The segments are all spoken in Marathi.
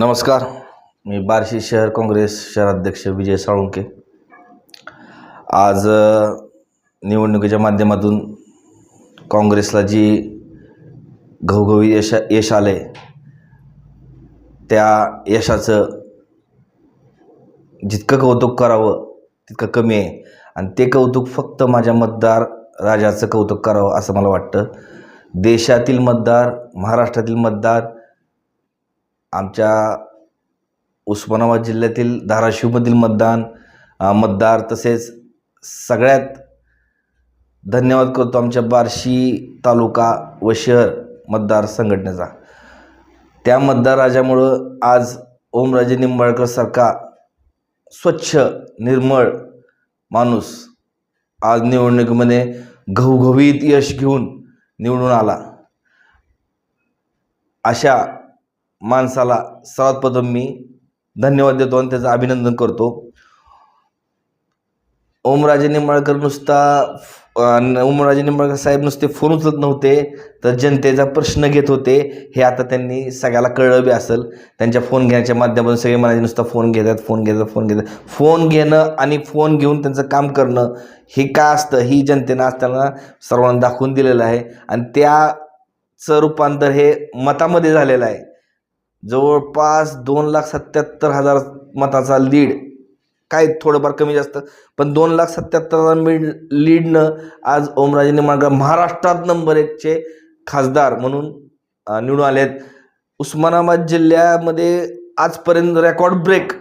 नमस्कार मी बार्शी शहर काँग्रेस शहराध्यक्ष विजय साळुंके. आज निवडणुकीच्या माध्यमातून काँग्रेसला जी घवघवी यश यश आलं आहे त्या यशाचं जितकं कौतुक करावं तितकं कमी आहे. आणि ते कौतुक फक्त माझ्या मतदार राजाचं कौतुक करावं असं मला वाटतं. देशातील मतदार महाराष्ट्रातील मतदार आमच्या उस्मानाबाद जिल्ह्यातील धाराशिवमधील मतदान मतदार तसेच सगळ्यात धन्यवाद करतो आमच्या बार्शी तालुका व शहर मतदार संघटनेचा. त्या मतदार राजामुळं आज ओमराजे निंबाळकर सारखा स्वच्छ निर्मळ माणूस आज निवडणुकीमध्ये घवघवीत यश घेऊन निवडून आला. अशा माणसाला सर्वात प्रथम मी धन्यवाद देतो आणि त्याचं अभिनंदन करतो. ओमराजे निंबाळकर नुसता ओमराजे निंबाळकर साहेब नुसते फोन उचलत नव्हते तर जनतेचा प्रश्न घेत होते. हे आता त्यांनी सगळ्याला कळलं बी असेल. त्यांच्या फोन घेण्याच्या माध्यमातून सगळे म्हणायचे नुसता फोन घेतात फोन घेतात फोन घेतात. फोन घेणं आणि फोन घेऊन त्यांचं काम करणं हे का असतं? ही जनतेनं आज त्यांना सर्वांना दाखवून दिलेलं आहे. आणि त्याचं रूपांतर हे मतामध्ये झालेलं आहे. जवळपास दोन लाख सत्याहत्तर हजार मताचा लीड. काय थोडंफार कमी जास्त पण दोन लाख सत्याहत्तर हजार मीड लीडनं आज ओमराजे निंबाळकर महाराष्ट्रात नंबर एकचे खासदार म्हणून निवडून आले आहेत. उस्मानाबाद जिल्ह्यामध्ये आजपर्यंत रेकॉर्ड ब्रेक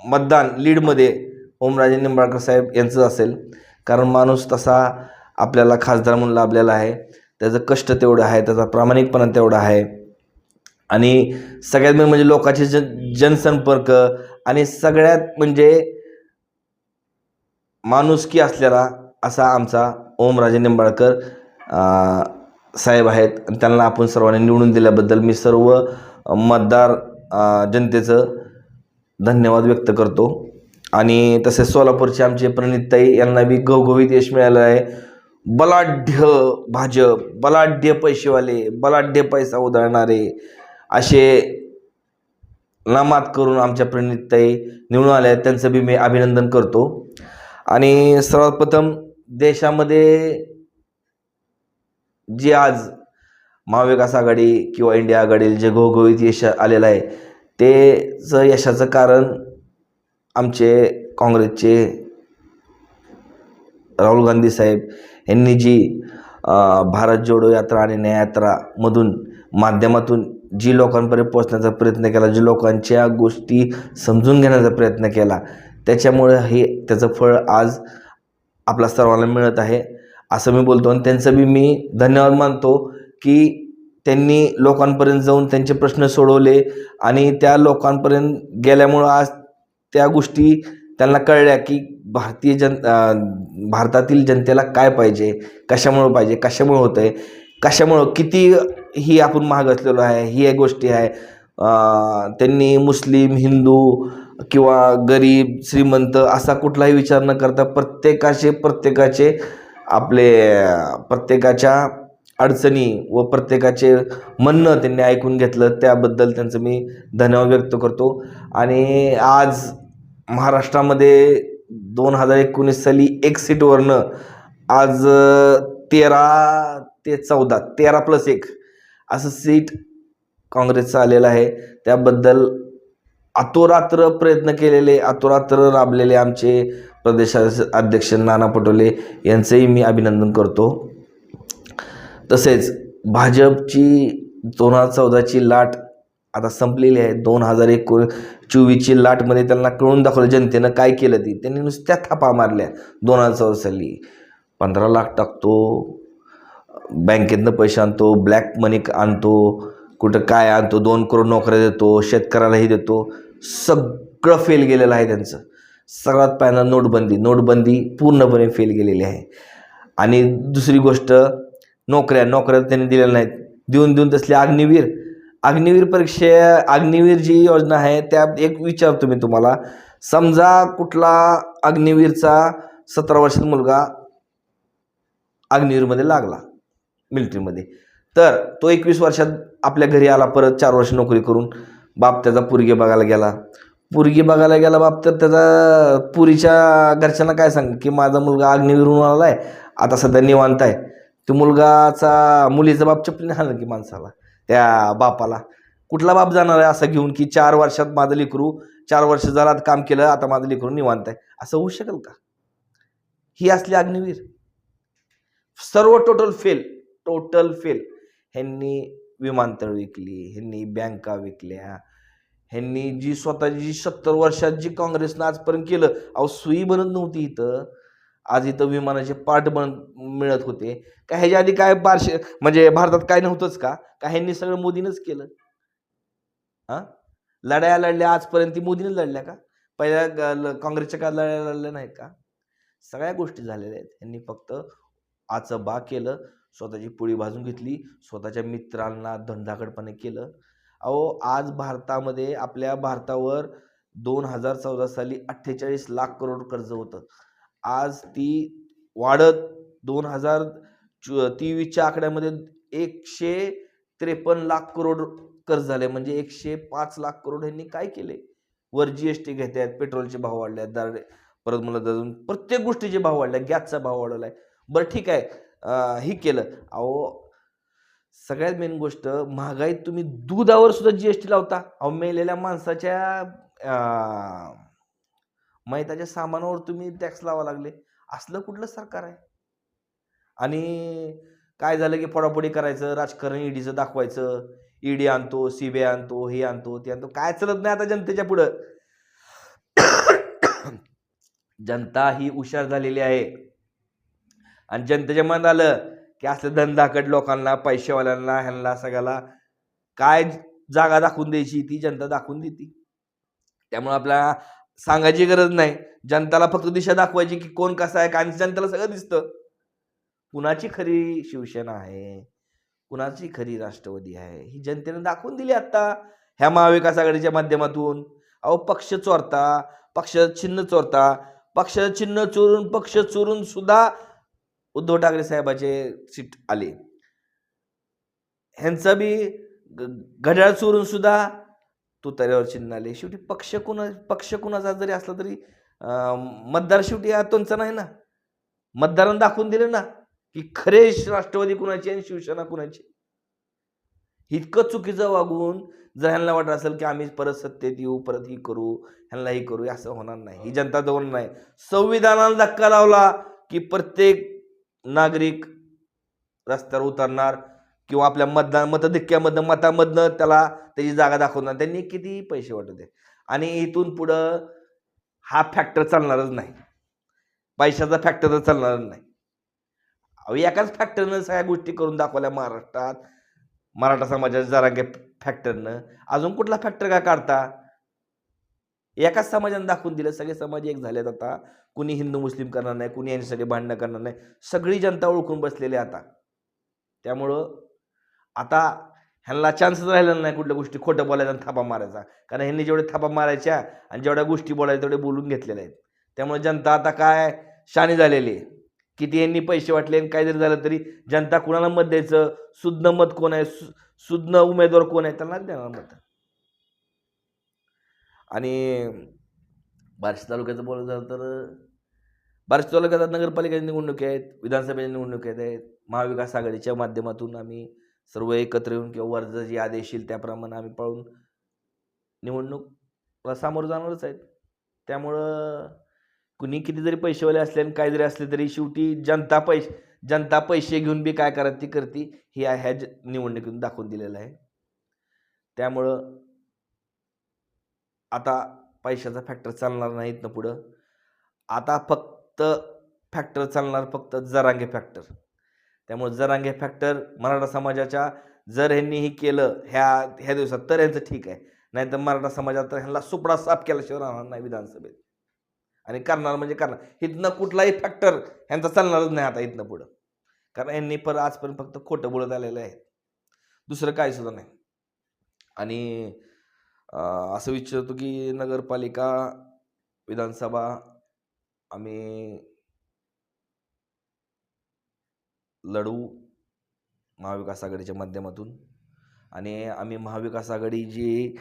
मतदान लीडमध्ये ओमराजे निंबाळकर साहेब यांचं असेल. कारण माणूस तसा आपल्याला खासदार म्हणून लाभलेला आहे. त्याचं कष्ट तेवढं आहे त्याचा प्रामाणिकपणा तेवढा आहे. आणि सगळ्यात मेन म्हणजे लोकांचे जन जनसंपर्क आणि सगळ्यात म्हणजे माणुसकी असलेला असा आमचा ओमराजे निंबाळकर साहेब आहेत. आणि त्यांना आपण सर्वांनी निवडून दिल्याबद्दल मी सर्व मतदार जनतेचं धन्यवाद व्यक्त करतो. आणि तसेच सोलापूरचे आमचे प्रणितताई यांना बी घवघवीत यश मिळालं आहे. बलाढ्य भाजप बलाढ्य पैसेवाले बलाढ्य पैसा उधळणारे असे नामात करून आमच्या प्रणितताई निवडून आल्या आहेत. त्यांचं बी मी अभिनंदन करतो. आणि सर्वात प्रथम देशामध्ये जे आज महाविकास आघाडी किंवा इंडिया आघाडीला जे घवघवीत यश आलेलं आहे तेचं यशाचं कारण आमचे काँग्रेसचे राहुल गांधी साहेब यांनी जी भारत जोडो यात्रा आणि न्याययात्रामधून माध्यमातून जी लोकांपर्यंत पोचण्याचा प्रयत्न केला जी लोकांच्या गोष्टी समजून घेण्याचा प्रयत्न केला त्याच्यामुळे हे त्याचं फळ आज आपल्या सर्वांना मिळत आहे असं मी बोलतो. आणि त्यांचं बी मी धन्यवाद मानतो की त्यांनी लोकांपर्यंत जाऊन त्यांचे प्रश्न सोडवले आणि त्या लोकांपर्यंत गेल्यामुळं आज त्या गोष्टी त्यांना कळल्या की भारतीय जन भारतातील जनतेला काय पाहिजे कशामुळं पाहिजे कशामुळं होतं आहे कशामुळं किती ही आपण मागासलेलो आहे ही एक गोष्टी आहे. त्यांनी मुस्लिम हिंदू किंवा गरीब श्रीमंत असा कुठलाही विचार न करता प्रत्येकाचे प्रत्येकाचे आपले प्रत्येकाच्या अडचणी व प्रत्येकाचे म्हणणं त्यांनी ऐकून घेतलं. त्याबद्दल त्यांचं मी धन्यवाद व्यक्त करतो. आणि आज महाराष्ट्रामध्ये दोन हजार एकोणीस साली एक सीटवरनं आज तेरा ते चौदा तेरा प्लस एक असं सीट काँग्रेसचं आलेलं आहे. त्याबद्दल अतोरात्र प्रयत्न केलेले अतोरात्र राबलेले आमचे प्रदेश अध्यक्ष नाना पटोले यांचंही मी अभिनंदन करतो. तसेच भाजपची दोन हजार चौदाची लाट आता संपलेली आहे. दोन हजार एको चोवीसची लाटमध्ये त्यांना कळून दाखवलं जनतेनं काय केलं ती. त्यांनी नुसत्या थापा मारल्या दोन हजार चौदा साली. पंधरा लाख टाकतो बँकेतनं पैसे आणतो ब्लॅक मनी आणतो कुठं काय आणतो दोन करोड नोकऱ्या देतो शेतकऱ्यालाही देतो. सगळं फेल गेलेलं आहे त्यांचं. सगळ्यात पहिला नोटबंदी नोटबंदी पूर्णपणे फेल गेलेली आहे. आणि दुसरी गोष्ट नोकऱ्या नोकऱ्या त्यांनी दिलेल्या नाहीत. देऊन देऊन तसले अग्निवीर. अग्निवीर परीक्षे अग्निवीर जी योजना आहे त्या एक विचारतो मी तुम्हाला. समजा कुठला अग्निवीरचा सतरा वर्षाचा मुलगा अग्निवीरमध्ये लागला. मिलिटरीमध्ये. तर तो एकवीस वर्षात आपल्या घरी आला परत चार वर्ष नोकरी करून. बाप त्याचा पुरगी बघायला गेला. पुरगी बघायला गेला बाप तर त्याचा पुरीच्या घरच्यांना काय सांग की माझा मुलगा अग्निवीरून आला आहे आता सध्या निवांत आहे. तो मुलगाचा मुलीचा बाप चपली हाणलं की माणसाला त्या बापाला. कुठला बाप जाणार आहे असं घेऊन की चार वर्षात माझं लेकरू चार वर्ष जरा काम केलं आता माझं लेकरू निवांत आहे. असं होऊ शकेल का? ही असली अग्निवीर. सर्व टोटल फेल टोटल फेल ह्यांनी विमानतळ विकली ह्यांनी बँका विकल्या ह्यांनी जी स्वतःची जी सत्तर वर्षात जी काँग्रेसनं आजपर्यंत केलं अहो सुई बनत नव्हती इथं. आज इथं विमानाचे पार्ट बन मिळत होते. का ह्याच्या आधी काय बारशे म्हणजे भारतात काय नव्हतंच का? का ह्यांनी सगळं मोदीनंच केलं? हां? लढाया लढल्या आजपर्यंत ती मोदीने लढल्या का? पहिल्या ल- काँग्रेसच्या काळात लढाया लढल्या नाहीत का? सगळ्या गोष्टी झालेल्या आहेत. यांनी फक्त आचं बा केलं स्वतःची पोळी भाजून घेतली स्वतःच्या मित्रांना धंदाकडपणे केलं. अहो आज भारतामध्ये आपल्या भारतावर दोन हजार चौदा साली अठ्ठेचाळीस लाख करोड कर्ज होतं. आज ती वाढत दोन हजार तेवीसच्या आकड्यामध्ये एकशे त्रेपन्न लाख करोड कर्ज झाले. म्हणजे एकशे पाच लाख करोड यांनी काय केले? वर जी एस टी घेत आहेत पेट्रोलचे भाव वाढले आहेत दर परत मला अजून प्रत्येक गोष्टीचे भाव वाढले गॅसचा भाव वाढवला आहे बरं ठीक आहे. ही केलं. अहो सगळ्यात मेन गोष्ट महागाईत तुम्ही दुधावर सुद्धा जी एस टी लावता. अहो मेलेल्या माणसाच्या मैताच्या सामानावर तुम्ही टॅक्स लावा लागले. असलं कुठलं सरकार आहे? आणि काय झालं की फोडाफोडी करायचं राजकारण ईडीचं दाखवायचं. ईडी आणतो सीबीआय आणतो हे आणतो ते आणतो. काय चालत नाही आता जनतेच्या पुढं. जनता ही हुशार झालेली आहे. आणि जनतेच्या मनात आलं की असं धंदाकड लोकांना पैसेवाल्यांना ह्यांना सगळ्याला काय जागा दाखवून द्यायची ती जनता दाखवून देते. त्यामुळे आपल्याला सांगायची गरज नाही. जनताला फक्त दिशा दाखवायची की कोण कसं आहे कारण जनतेला सगळं दिसतं. कुणाची खरी शिवसेना आहे कुणाची खरी राष्ट्रवादी आहे ही जनतेने दाखवून दिली आत्ता ह्या महाविकास आघाडीच्या माध्यमातून. अहो पक्ष चोरता पक्ष चिन्ह चोरता पक्ष चिन्ह चोरून पक्ष चोरून सुद्धा उद्धव ठाकरे साहेबाचे सीट आले. ह्यांचा बी ग- घड्याळ चोरून सुद्धा तुताऱ्यावर चिन्ह आले. शेवटी पक्ष कुणा पक्ष कुणाचा जरी असला तरी मतदार शेवटी हा नाही ना. मतदारांना दाखवून दिलं ना की खरे राष्ट्रवादी कुणाची आणि शिवसेना कुणाची. इतकं चुकीचं वागून जर ह्यांना वाटत असेल की आम्ही परत सत्तेत येऊ परत ही करू ह्यांना ही करू असं होणार नाही. ही जनता जवळ नाही. संविधानाला धक्का लावला की प्रत्येक नागरिक रस्त्यावर उतरणार किंवा आपल्या मतदान मतधिक्क्यामधनं मतामधनं त्याला त्याची जागा दाखवणार. त्यांनी किती पैसे वाटत आणि इथून पुढं हा फॅक्टर चालणारच नाही. पैशाचा फॅक्टर तर चालणारच नाही. अहो एकाच फॅक्टरनं सगळ्या गोष्टी करून दाखवल्या महाराष्ट्रात. मराठा समाजाच्या जरांगे फॅक्टरनं अजून कुठला फॅक्टर का काढता? एकाच समाजाने दाखवून दिलं. सगळे समाज एक झालेत आता. कुणी हिंदू मुस्लिम करणार नाही कुणी यांच्यासाठी भांडणं करणार नाही. सगळी जनता ओळखून बसलेली आहे आता. त्यामुळं आता ह्यांना चान्सच राहिलेला नाही कुठल्या गोष्टी. खोटं बोलायचा आणि थापा मारायचा. कारण ह्यांनी जेवढे थापा मारायच्या आणि जेवढ्या गोष्टी बोलायच्या तेवढे बोलून घेतलेल्या आहेत. त्यामुळे जनता आता काय शाणी झालेली आहे. किती यांनी पैसे वाटले आणि काय जरी झालं तरी जनता कुणाला मत द्यायचं? सुज्ञ मत कोण आहे? सु उमेदवार कोण आहे? त्यांना देणार मत. आणि बार्शी तालुक्याचं बोलायचं झालं तर बार्शी तालुक्यात नगरपालिकेच्या निवडणुकी आहेत विधानसभेच्या निवडणुकी आहेत महाविकास आघाडीच्या माध्यमातून आम्ही सर्व एकत्र येऊन किंवा वर्ज जे आदेश येईल त्याप्रमाणे आम्ही पाळून निवडणूकला सामोरं जाणारच आहेत. त्यामुळं कुणी किती जरी पैसेवाले असले आणि काय जरी असले तरी शेवटी जनता पैसे जनता पैसे घेऊन बी काय करत ती करते हे ह्या ज- निवडणुकीतून दाखवून दिलेलं आहे. त्यामुळं आता पैशाचा फॅक्टर चालणार नाहीत ना पुढं. आता फक्त फॅक्टर चालणार फक्त जरांगे फॅक्टर त्यामुळे जरांगे फॅक्टर मराठा समाजाच्या जर ह्यांनी हे केलं ह्या ह्या दिवसात तर ह्यांचं ठीक आहे. नाहीतर मराठा समाजात तर ह्यांना सुपडा साफ केल्याशिवाय राहणार नाही विधानसभेत. आणि करणार म्हणजे करणार. इथनं कुठलाही फॅक्टर ह्यांचा चालणारच नाही आता इथनं पुढं. कारण यांनी पर आजपर्यंत फक्त खोटं बोलत आलेलं आहे दुसरं काही सुद्धा नाही. आणि असं विचारतो की नगरपालिका विधानसभा आम्ही लढू महाविकास आघाडीच्या माध्यमातून. आणि आम्ही महाविकास आघाडी जी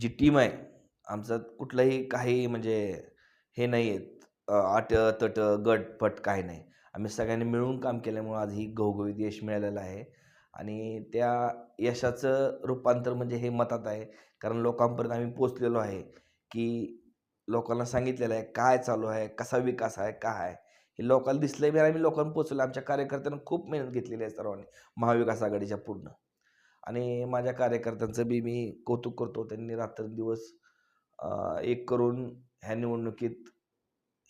जी टीम आहे आमचं कुठलंही काही म्हणजे हे नाही आहेत आट तट गट पट काही नाही. आम्ही सगळ्यांनी मिळून काम केल्यामुळं आज ही घवघवीत यश मिळालेलं आहे. आणि त्या यशाचं रूपांतर म्हणजे हे मतात आहे. कारण लोकांपर्यंत आम्ही पोचलेलो आहे की लोकांना सांगितलेलं आहे काय चालू आहे कसा विकास आहे काय आहे. हे लोकांना दिसलं बी आणि आम्ही लोकांना पोचवलं आमच्या कार्यकर्त्यांना खूप मेहनत घेतलेली आहे सर्वांनी. महाविकास आघाडीच्या पूर्ण. आणि माझ्या कार्यकर्त्यांचं बी मी कौतुक करतो. त्यांनी रात्रंदिवस एक करून ह्या निवडणुकीत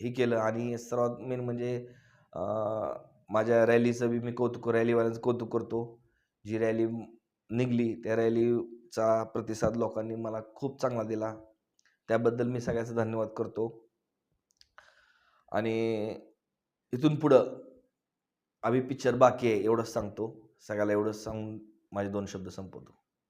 हे केलं. आणि सर्वात मेन म्हणजे माझ्या रॅलीचं बी मी कौतुक रॅलीवाल्यांचं कौतुक करतो. जी रॅली निघली. त्या रॅलीचा प्रतिसाद लोकांनी मला खूप चांगला दिला. त्याबद्दल मी सगळ्याचा धन्यवाद करतो. आणि इथून पुढं आम्ही पिक्चर बाकी आहे एवढंच सांगतो. सगळ्याला एवढंच सांगून माझे दोन शब्द संपवतो.